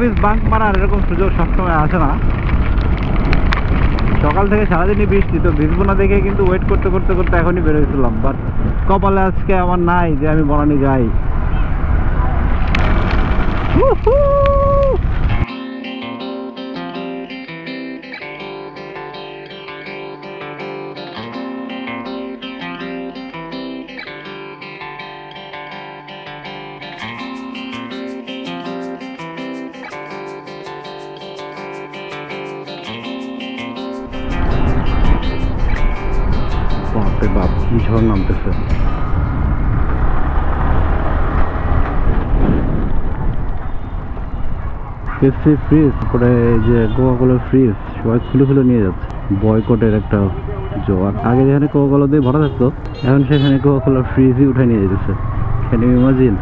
Office bank মারার এরকম সুযোগ সবসময় আসে না। সকাল থেকে সারাদিনই বৃষ্টি, তো ভিজবো না দেখে কিন্তু ওয়েট করতে করতে করতে এখনই বেরোয়েছিলাম বাট কপালে আজকে আমার নাই যে আমি বনানি যাই। Woohoo! বাপ ঝড় নামতেছে। ফ্রিজ এই যে ফ্রিজ সবাই খুলে খুলে নিয়ে যাচ্ছে। বয়কটের একটা জোয়ার। আগে যেখানে কোকা কোলা দিয়ে ভরা থাকতো, এখন সেখানে কোকা কোলা ফ্রিজই উঠে নিয়ে যেতেছে ইমাজিন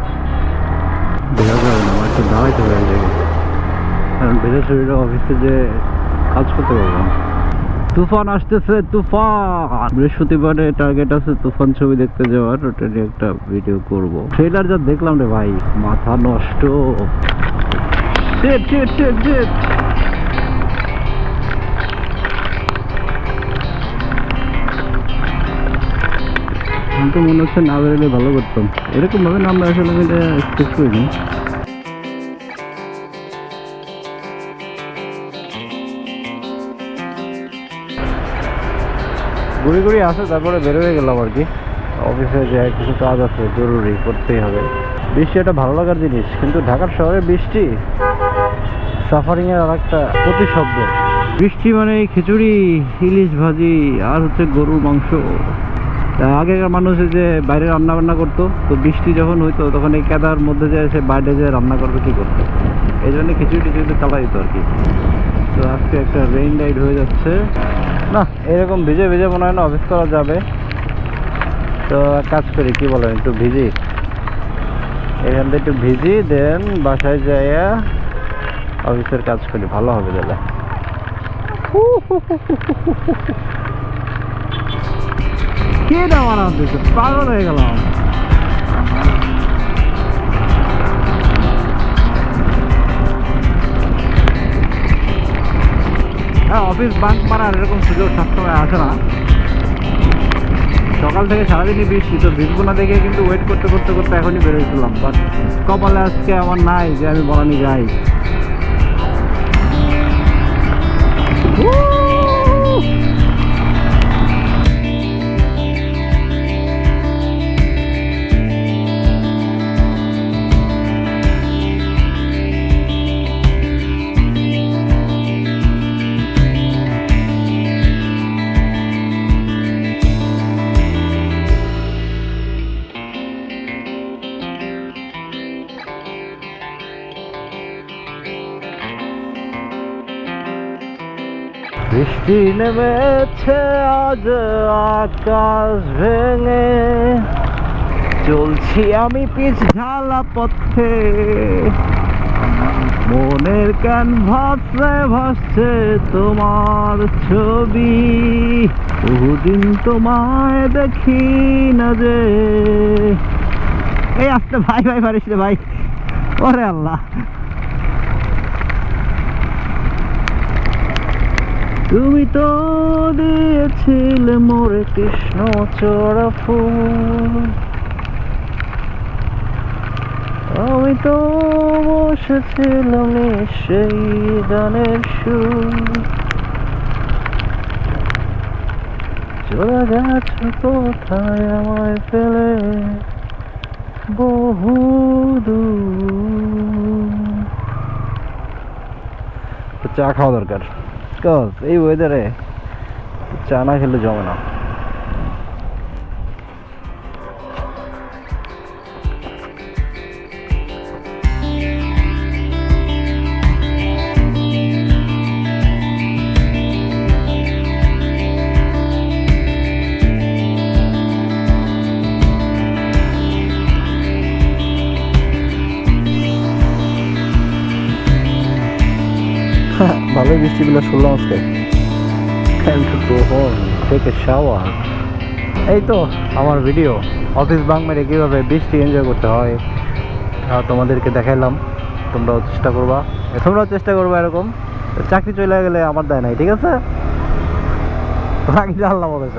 বোঝা যাবে না আমার একটু দাঁড়াইতে হবে কারণ ভেজা শরীরে অফিসে যে কাজ করতে পারব না। তুফান আসতেছে, তুফান। বৃহস্পতিবারে টার্গেট আছে তুফান ছবি দেখতে যাওয়ার, ওটা নিয়ে একটা ভিডিও করব। ট্রেলার যা দেখলাম রে ভাই, মাথা নষ্ট। মনে হচ্ছে না বেরোলে ভালো করতাম। এরকম ভাবে না আমরা আসলে এক্সপেক্ট করিনি ঘুরি ঘুরি আসে, তারপরে বের হয়ে গেলাম আর কি। অফিসে যে কিছু কাজ আছে, জরুরি, করতেই হবে। বৃষ্টি একটা ভালো লাগার জিনিস, কিন্তু ঢাকার শহরে বৃষ্টি সাফারিং এর আর একটা প্রতিশব্দ। বৃষ্টি মানে খিচুড়ি, ইলিশ ভাজি, আর হচ্ছে গরুর মাংস। আগেকার মানুষ যে বাইরে রান্না বান্না করতো, তো বৃষ্টি যখন হইতো, তখন এই কেদার মধ্যে যে সে বাইরে যে রান্না করবে কি করতো? এই জন্য খিচুড়ি টিচুড়ি চালা দিত আর কি। তো আজকে একটা রেইন রাইড হয়ে যাচ্ছে। না, এরকম ভিজে ভিজে মনে হয় না অফিস করা যাবে। তো কাজ করি, কি বলেন, একটু ভিজি। এখান থেকে একটু ভিজি, দেন বাসায় যাইয়া অফিসের কাজ করি, ভালো হবে তাহলে। কে না দিচ্ছে পাগল হয়ে গেলাম। অফিস বাঙ্ক মারার এরকম সুযোগ সবসময় আসে না। সকাল থেকে সারাদিনই বৃষ্টি, তো না দেখে কিন্তু ওয়েট করতে করতে করতে এখনই বেরোয়েছিলাম বাট কপালে আজকে আমার নাই যে আমি বলানি যাই। বৃষ্টি নেমেছে, আজ আকাশ ভেঙে। চলছি আমি পিছ ঝালা পথে। মনের ক্যানভাসে ভাসছে তোমার ছবি। বহুদিন তোমায় দেখি না যে। এই আসতে, ভাই ভাই পারিস রে ভাই। ওরে আল্লাহ। তুমি তো দিয়েছিলে মোরে কৃষ্ণ চড়া ফুল। আমি তো বসেছিলাম সেই গানের সুর। চলে গেছে কোথায় আমায় ফেলে বহু দূর। চা খাওয়া দরকার। কজ এই ওয়েদারে চা না খেলে জমে না। ভালোই বৃষ্টিগুলো শুনলাম আজকে। Time to go home shower এই তো, আমার ভিডিও অফিস বাংমেরে কীভাবে বৃষ্টি এনজয় করতে হয় তোমাদেরকে দেখাইলাম। তোমরাও চেষ্টা করবা। তোমরাও চেষ্টা করবা এরকম। চাকরি চলে গেলে আমার দেয় নাই, ঠিক আছে? বাকি জানলাম ওদের